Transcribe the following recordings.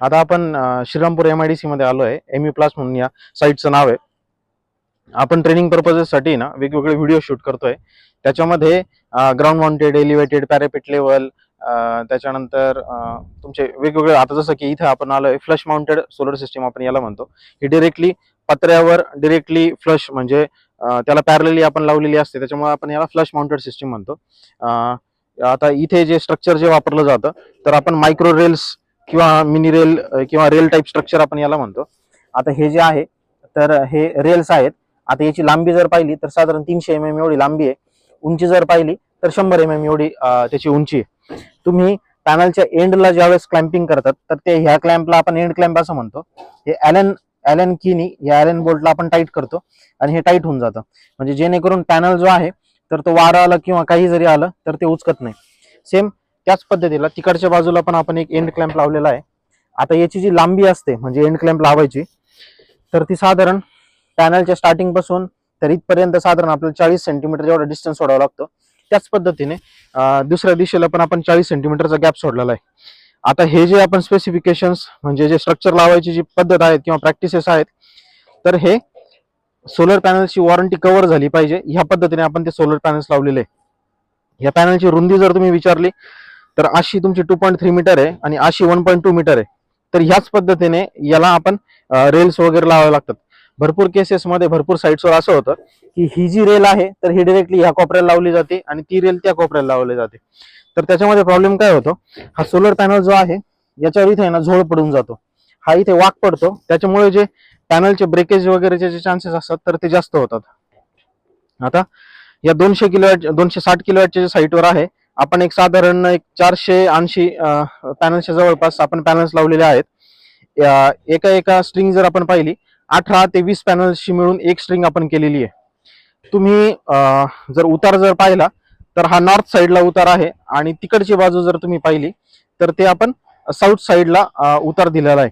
आता आपण Shrirampur M I D C मध्ये आलो आहे एम यू प्लास म्हणून या साईटचं नाव आहे. आपण ट्रेनिंग पर्पजेससाठी ना वेगवेगळे व्हिडिओ शूट करतोय. त्याच्यामध्ये ground mounted elevated parapet level त्याच्यानंतर तुमचे वेगवेगळे आता जसं की इथे आपण आलोय फ्लश माउंटेड सोलर सिस्टीम आपण याला म्हणतो. ही डिरेक्टली पत्र्यावर डिरेक्टली फ्लश म्हणजे त्याला पॅरलली आपण लावलेली असते. त्याच्यामुळे आपण याला फ्लश माउंटेड सिस्टीम म्हणतो. आता इथे जे स्ट्रक्चर जे वापरलं जातं तर आपण मायक्रो रेल्स किंवा मिनी रेल किंवा रेल टाईप स्ट्रक्चर आपण याला म्हणतो. आता हे जे आहे तर हे रेल्स आहेत. आता याची लांबी जर पाहिली तर साधारण तीनशे एम एम एवढी लांबी आहे. उंची जर पाहिली तर शंभर एम एम एवढी त्याची उंची आहे. तुम्ही पॅनलच्या एंडला ज्यावेळेस क्लॅम्पिंग करतात तर ते ह्या क्लॅम्पला आपण एंड क्लॅम्प असं म्हणतो. हे ॲलन ॲलन किनी या ॲलन बोल्टला आपण टाईट करतो आणि हे टाईट होऊन जातं. म्हणजे जेणेकरून पॅनल जो आहे तर तो वारा आला किंवा काही जरी आलं तर ते उचकत नाही. सेम त्याच पद्धतीला तिकडच्या बाजूला पण आपण एक एंड क्लॅम्प लावलेला आहे. आता याची जी लांबी असते म्हणजे एंड क्लॅम्प लावायची तर ती साधारण पॅनलच्या स्टार्टिंगपासून तर इथपर्यंत साधारण आपल्याला चाळीस सेंटीमीटर एवढा डिस्टन्स सोडावा लागतो त्याच पद्धतीने दुसऱ्या दिशेला पण आपण चाळीस सेंटीमीटरचा गॅप सोडलेला आहे. आता हे जे आपण स्पेसिफिकेशन्स म्हणजे जे स्ट्रक्चर लावायची जी पद्धत आहेत किंवा प्रॅक्टिसेस आहेत तर हे सोलर पॅनलची वॉरंटी कव्हर झाली पाहिजे. ह्या पद्धतीने आपण ते सोलर पॅनल्स लावलेले. आहे या पॅनलची रुंदी जर तुम्ही विचारली तर अशी तुमची टू पॉईंट थ्री मीटर आहे आणि अशी वन पॉईंट टू मीटर आहे. तर ह्याच पद्धतीने याला आपण रेल्स वगैरे लावावे लागतात. भरपूर केसेसमध्ये भरपूर साईट्सवर असं होतं की ही जी रेल आहे तर ही डिरेक्टली ह्या कोपऱ्याला लावली जाते आणि ती रेल त्या कोपऱ्याला लावली जाते. तर त्याच्यामध्ये प्रॉब्लेम काय होतो? हा सोलर पॅनल जो आहे याच्यावर इथे ना झोळ पडून जातो. हा इथे वाक पडतो. त्याच्यामुळे जे पॅनलचे ब्रेकेज वगैरेचे जे चान्सेस असतात तर ते जास्त होतात. आता या दोनशे किलो दोनशे साठ किलोवॅटच्या जे साईटवर आहे आपण एक साधारण एक चारशे ऐंशी पॅनल्सच्या जवळपास आपण पॅनल्स लावलेले आहेत. एका एका स्ट्रिंग जर आपण पाहिली अठरा ते वीस पॅनल्सशी मिळून एक स्ट्रिंग आपण केलेली आहे. तुम्ही जर उतार जर पाहिला तर हा नॉर्थ साईडला उतार आहे आणि तिकडची बाजू जर तुम्ही पाहिली तर ते आपण साऊथ साईडला उतार दिलेला आहे.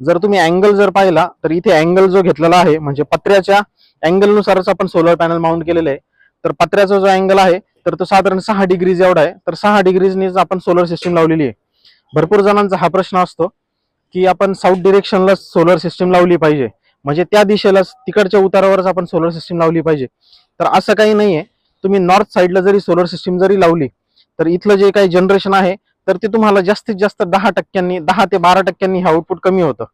जर तुम्ही अँगल जर पाहिला तर इथे अँगल जो घेतलेला आहे म्हणजे पत्र्याच्या अँगलनुसारच आपण सोलर पॅनल माउंट केलेले आहे. तर पत्र्याचा जो अँगल आहे तर तो साधारण सहा डिग्रीज एवढा आहे. तर सहा डिग्रीजनीच आपण सोलर सिस्टीम लावलेली आहे. भरपूर जणांचा हा प्रश्न असतो की आपण साऊथ डिरेक्शनला सोलर सिस्टीम लावली पाहिजे. म्हणजे त्या दिशेला तिकडच्या उतारावरच आपण सोलर सिस्टीम लावली पाहिजे. तर असं काही नाही आहे तुम्ही नॉर्थ साईडला जरी सोलर सिस्टीम जरी लावली तर इथलं जे काही जनरेशन आहे तर ते तुम्हाला जास्तीत जास्त दहा टक्क्यांनी दहा ते बारा टक्क्यांनी हे आउटपुट कमी होतं.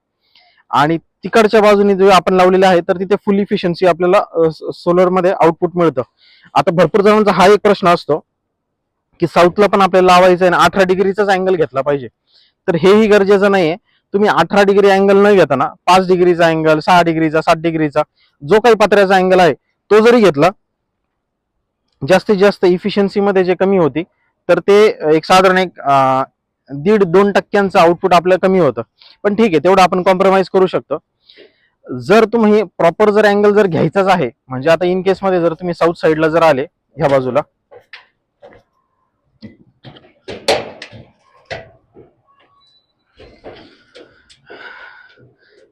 आणि तिकडच्या बाजूने जे आपण लावलेले आहे तर तिथे फुल इफिशियन्सी आपल्याला सोलरमध्ये आउटपुट मिळतं. आता भरपूर जणांचा हा एक प्रश्न असतो की साऊथला पण आपल्याला लावायचं आहे आणि अठरा डिग्रीचाच अँगल घेतला पाहिजे. तर हेही गरजेचं नाहीये. तुम्ही अठरा डिग्री अँगल न घेताना पाच डिग्रीचा अँगल सहा डिग्रीचा सात डिग्रीचा जो काही पत्र्याचा अँगल आहे तो जरी घेतला जास्तीत जास्त इफिशियन्सी मध्ये जे कमी होती तर ते एक साधारण एक दीड दोन टक्क्यांचं आउटपुट आपल्याला कमी होतं. पण ठीक आहे तेवढं आपण कॉम्प्रोमाइज करू शकतो. जर तुम्ही प्रॉपर जर अँगल जर घ्यायचाच आहे म्हणजे आता इन केस मध्ये जर तुम्ही साऊथ साईडला जर आले ह्या बाजूला.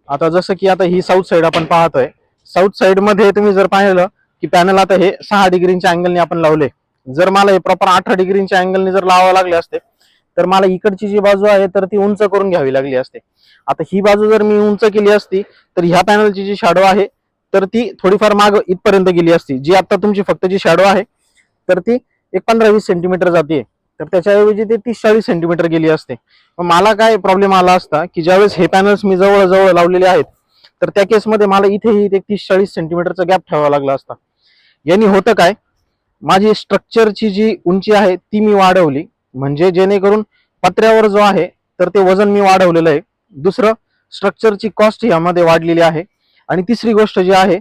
आता जसं की आता ही साऊथ साईड आपण पाहतोय. साऊथ साईडमध्ये तुम्ही जर पाहिलं की पॅनल आता हे सहा डिग्रीच्या अँगलने आपण लावले. जर मला हे प्रॉपर अठरा डिग्रीच्या अँगलने जर लावावं लागले असते तर मला इकडची जी बाजू आहे तर ती उंच करून घ्यावी लागली असते. आता ही बाजू जर मी उंच केली असती तर ह्या पॅनलची जी शॅडो आहे तर ती थोडीफार माग इथपर्यंत गेली असती. जी आता तुमची फक्त जी शॅडो आहे तर ती एक पंधरा वीस सेंटीमीटर जाते तर त्याच्याऐवजी ते तीस चाळीस सेंटीमीटर गेली असते. मग मला काय प्रॉब्लेम आला असता की ज्यावेळेस हे पॅनल्स मी जवळ जवळ लावलेले आहेत तर त्या केसमध्ये मला इथेही एक तीस चाळीस सेंटीमीटरचा गॅप ठेवावा लागला असता. यांनी होतं काय? माझी स्ट्रक्चरची जी उंची आहे ती मी वाढवली. म्हणजे जेणेकरून पत्र्यावर जो आहे तर ते वजन मी वाढवलेलं आहे. दुसरं स्ट्रक्चरची कॉस्ट यामध्ये वाढलेली आहे. आणि तिसरी गोष्ट जी आहे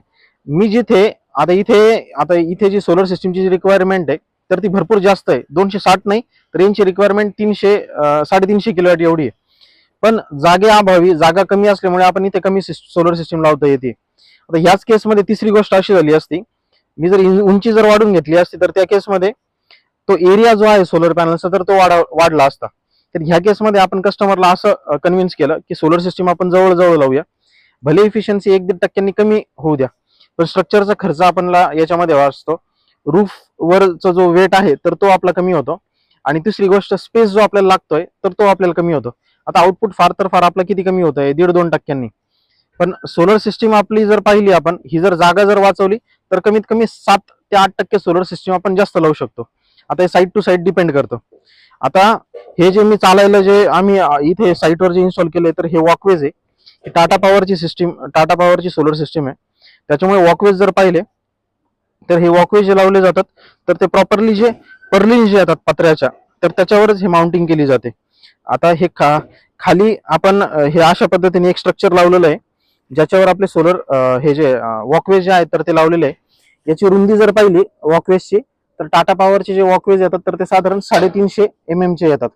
मी जिथे आता इथे आता इथे जी सोलर सिस्टीमची जी रिक्वायरमेंट आहे तर ती भरपूर जास्त आहे. दोनशे साठ नाही तर यांची रिक्वायरमेंट तीनशे साडेतीनशे किलोवॅट एवढी आहे. पण जागे अभावी जागा कमी असल्यामुळे आपण इथे कमी सोलर सिस्टीम लावता येते. आता ह्याच केसमध्ये तिसरी गोष्ट अशी झाली असती मी जर उंची जर वाढून घेतली असती तर त्या केसमध्ये तो एरिया जो आहे सोलर पॅनलचा तर तो वाढा वाढला असता. तर ह्या केसमध्ये आपण कस्टमरला असं कन्व्हिन्स केलं की सोलर सिस्टीम आपण जवळ जवळ लावूया. भले इफिशियन्सी एक दीड टक्क्यांनी कमी होऊ द्या पण स्ट्रक्चरचा खर्च आपणला याच्यामध्ये वाचतो रूफ वरचा जो वेट आहे तर तो आपला कमी होतो. आणि तिसरी गोष्ट स्पेस जो आपल्याला लागतोय तर तो आपल्याला कमी होतो. आता आउटपुट फार तर फार आपला किती कमी होत आहे दीड दोन टक्क्यांनी. पण सोलर सिस्टीम आपली जर पाहिली आपण ही जर जागा जर वाचवली तर कमीत कमी सात ते आठ टक्के सोलर सिस्टीम आपण जास्त लावू शकतो. आता हे साईड टू साईड डिपेंड करतं. आता हे जे मी चालायला जे आम्ही इथे साईटवर जे इन्स्टॉल केले तर हे वॉकवेज आहे. ही टाटा पॉवरची सिस्टीम टाटा पॉवरची सोलर सिस्टीम आहे. त्याच्यामुळे वॉकवेज जर पाहिले तर हे वॉकवेज जे लावले जातात तर ते प्रॉपरली जे पर्लिन जे येतात पत्र्याच्या तर त्याच्यावरच हे माउंटिंग केली जाते. आता हे खा खाली आपण हे अशा पद्धतीने एक स्ट्रक्चर लावलेलं आहे ज्याच्यावर आपले सोलर हे जे वॉकवेज जे आहेत तर ते लावलेले आहे. याची रुंदी जर पाहिली वॉकवेजची तर टाटा पॉवरचे जे वॉकवेज येतात तर ते साधारण साडेतीनशे एम एमचे येतात.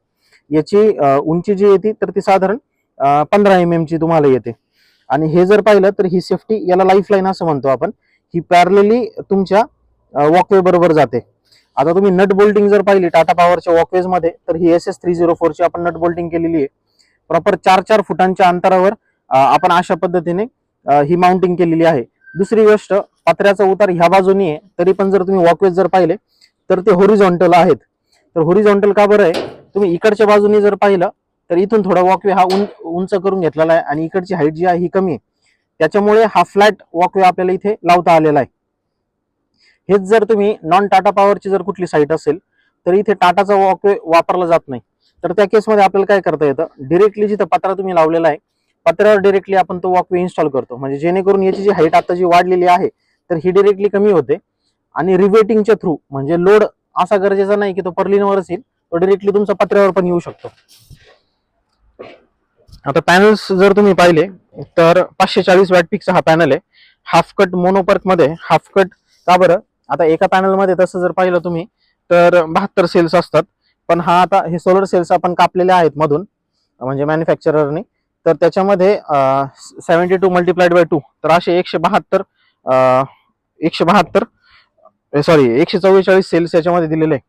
याची उंची जी येते तर ती साधारण पंधरा एम एमची तुम्हाला येते. आणि हे जर पाहिलं तर ही सेफ्टी याला लाईफ लाईन असं म्हणतो आपण. ही पॅरलेली तुमच्या वॉकवे बरोबर जाते. आता तुम्ही नट बोल्टिंग जर पाहिली टाटा पॉवरच्या वॉकवेजमध्ये तर ही एस एस थ्री झिरो फोरची आपण नट बोल्टिंग केलेली आहे. प्रॉपर चार चार फुटांच्या अंतरावर आपण अशा पद्धतीने ही माउंटिंग केलेली आहे. दुसरी गोष्ट पत्र्याचा उतार ह्या बाजूनी आहे तरी पण जर तुम्ही वॉकवेज जर पाहिले तर ते होरिझॉन्टल आहेत. तर होरिझॉन्टल का बरं आहे? तुम्ही इकडच्या बाजूनी जर पाहिलं तर इथून थोडा वॉकवे हा उं उंच करून घेतलेला आहे आणि इकडची हाईट जी आहे ही कमी आहे. त्याच्यामुळे हा फ्लॅट वॉकवे आपल्याला इथे लावता आलेला आहे. हेच जर तुम्ही नॉन टाटा पॉवरची जर कुठली साईट असेल तर इथे टाटाचा वॉकवे वापरला जात नाही. तर त्या केसमध्ये आपल्याला काय करता येतं? डिरेक्टली जिथं पत्रा तुम्ही लावलेला आहे पत्र्यावर डिरेक्टली आपण तो वॉकवे इन्स्टॉल करतो. म्हणजे जेणेकरून याची जी हाईट आता जी वाढलेली आहे तर ही डिरेक्टली कमी होते. आणि रिवेटिंगच्या थ्रू म्हणजे लोड असा गरजेचा नाही की तो पर्लिनवरच येईल तो डिरेक्टली तुमचा पत्र्यावर पण येऊ शकतो. आता पॅनल्स जर तुम्ही पाहिले तर पाचशे चाळीस वॅट पिकचा हा पॅनल आहे. हाफ कट मोनोपर्कमध्ये हाफ कट का बरं? आता एका पॅनलमध्ये तसं जर पाहिलं तुम्ही तर बहात्तर सेल्स असतात. पण हा आता हे सोलर सेल्स आपण कापलेले आहेत मधून म्हणजे मॅन्युफॅक्चररने तर त्याच्यामध्ये seventy two multiplied by two तर असे एकशे बहात्तर एकशे बहात्तर सॉरी एकशे चव्वेचाळीस सेल्स याच्यामध्ये दिलेले आहे.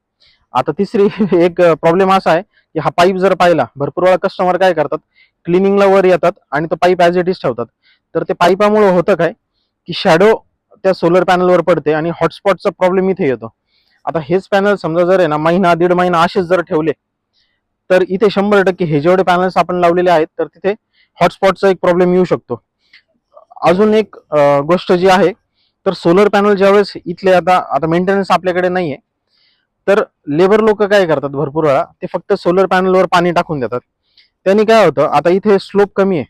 आता तिसरी एक प्रॉब्लेम असा आहे की हा पाईप जर पाहिला भरपूर वेळा कस्टमर काय करतात क्लिनिंगला वर येतात आणि तो पाईप ॲज इट इज ठेवतात. तर ते पाईपामुळे होतं काय की शॅडो त्या सोलर पॅनलवर पडते आणि हॉटस्पॉटचा प्रॉब्लेम इथे येतो. आता हेच पॅनल समजा जर आहे ना महिना दीड महिना असेच जर ठेवले तर इथे शंभर टक्के हे जेवढे पॅनल्स आपण लावलेले आहेत तर तिथे हॉटस्पॉटचा एक प्रॉब्लेम येऊ शकतो. अजून एक गोष्ट जी आहे तर सोलर पॅनल ज्यावेळेस इथले आता आता मेंटेनन्स आपल्याकडे नाहीये. तर लेबर लोक काय करतात भरपूर वेळा ते फक्त सोलर पॅनलवर पाणी टाकून देतात. त्यांनी काय होतं आता इथे स्लोप कमी आहे.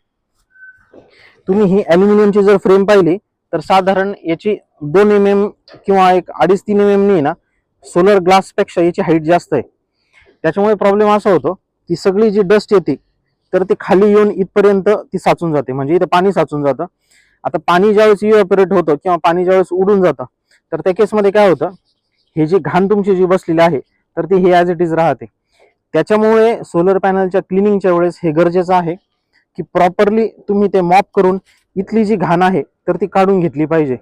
तुम्ही ही अल्युमिनियमची जर फ्रेम पाहिली तर साधारण याची दोन एम एम किंवा एक अडीच तीन एम एम नी ना सोलर ग्लासपेक्षा याची हाईट जास्त आहे. त्याच्यामुळे प्रॉब्लेम असा होतो की सगळी जी डस्ट येते तर ती खाली येऊन इथपर्यंत ती साचून जाते. म्हणजे इथे पाणी साचून जातं. आता पाणी ज्यावेळेस इव्हॅपोरेट होतं किंवा पाणी ज्यावेळेस उडून जातं तर त्या केसमध्ये काय होतं? हे जी घाण तुमची जी बसलेली आहे तर ती हे ॲज इट इज राहते. त्याच्यामुळे सोलर पॅनलच्या क्लिनिंगच्या वेळेस हे गरजेचं आहे की प्रॉपरली तुम्ही ते मॉप करून इथली जी घाण आहे तर ती काढून घेतली पाहिजे.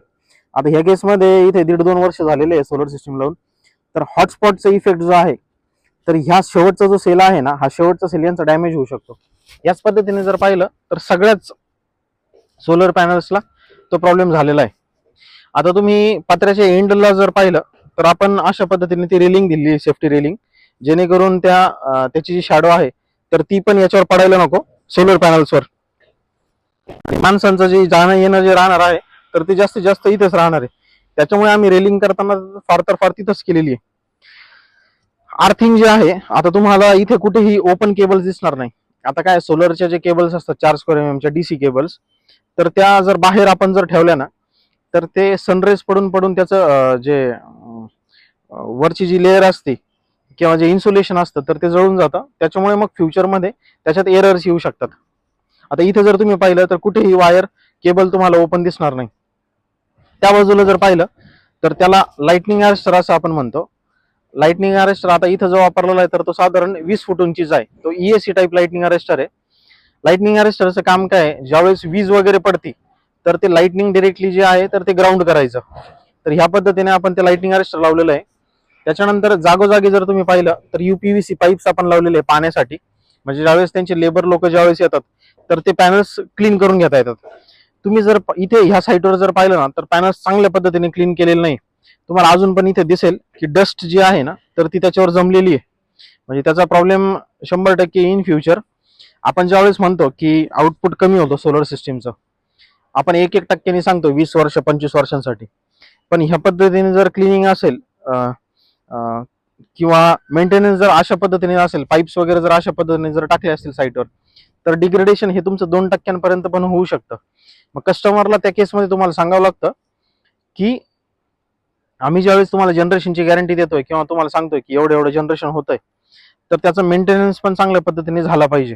आता ह्या केसमध्ये इथे दीड दोन वर्ष झालेले आहे सोलर सिस्टीम लावून. तर हॉटस्पॉटचा इफेक्ट जो आहे तर ह्या शेवटचा जो सेल आहे ना हा शेवटचा सेल यांचा डॅमेज होऊ शकतो. याच पद्धतीने जर पाहिलं तर सगळ्याच सोलर पॅनल्सला तो प्रॉब्लेम झालेला आहे. आता तुम्ही पत्र्याच्या एंडला जर पाहिलं तर आपण अशा पद्धतीने ती रेलिंग दिली सेफ्टी रेलिंग जेणेकरून त्या त्याची जी शॅडो आहे तर ती पण याच्यावर पडायला नको सोलर पॅनल्सवर माणसांचं जे जाणं येणं जे राहणार आहे तर ते जास्तीत जास्त इथेच राहणार आहे. त्याच्यामुळे आम्ही रेलिंग करताना फार तर फार तिथंच केलेली आहे. आर्थिंग जे आहे आता तुम्हाला इथे कुठेही ओपन केबल्स दिसणार नाही. आता काय सोलरच्या जे केबल्स असतात चार स्क्वेअर एम एमच्या डीसी केबल्स तर त्या जर बाहेर आपण जर ठेवल्या ना तर ते सनरेज पडून पडून त्याचं जे वरची जी लेअर असते किंवा जे इन्सुलेशन असतं तर ते जळून जातं. त्याच्यामुळे मग फ्युचरमध्ये त्याच्यात एरर्स येऊ शकतात. आता इथे जर तुम्ही पाहिलं तर कुठेही वायर केबल तुम्हाला ओपन दिसणार नाही. त्या बाजूला जर पाहिलं तर त्याला लाइटनिंग अरेस्टर असं आपण म्हणतो. लाइटनिंग अरेस्टर आता इथं जो वापरलेला आहे तर तो साधारण वीस फूट उंचीचा आहे. तो E ESC type lightning arrester आहे. लाइटनिंग अरेस्टरचं काम काय? ज्यावेळेस वीज वगैरे पडते तर ते लाइटनिंग डिरेक्टली जे आहे तर ते ग्राउंड करायचं. तर ह्या पद्धतीने आपण ते लाइटनिंग अरेस्टर लावलेलं आहे. त्याच्यानंतर जागोजागी जर तुम्ही पाहिलं तर युपीव्हीसी पाईप्स आपण लावलेले आहे पाण्यासाठी. म्हणजे ज्यावेळेस त्यांचे लेबर लोक ज्यावेळेस येतात तर ते पॅनल्स क्लीन करून घेता येतात. तुम्ही जर इथे ह्या साईटवर जर पाहिलं ना तर पॅनल्स चांगल्या पद्धतीने क्लीन केलेले नाही. तुम्हाला अजून पण इथे दिसेल की डस्ट जी आहे ना तर ती त्याच्यावर जमलेली आहे. म्हणजे त्याचा प्रॉब्लेम शंभर टक्के इन फ्युचर आपण ज्यावेळेस म्हणतो की आउटपुट कमी होतो सोलर सिस्टीमचं आपण एक एक टक्क्याने सांगतो वीस वर्ष पंचवीस वर्षांसाठी. पण ह्या पद्धतीने जर क्लिनिंग असेल किंवा मेंटेनन्स जर अशा पद्धतीने असेल पाईप्स वगैरे जर अशा पद्धतीने जर टाकले असतील साईटवर तर डिग्रेडेशन हे तुमचं दोन टक्क्यांपर्यंत पण होऊ शकतं. मग कस्टमरला त्या केसमध्ये तुम्हाला सांगावं लागतं की आम्ही ज्यावेळेस तुम्हाला जनरेशनची गॅरंटी देतोय किंवा तुम्हाला सांगतोय की एवढं एवढं जनरेशन होतंय तर त्याचं मेंटेनन्स पण चांगल्या पद्धतीने झाला पाहिजे.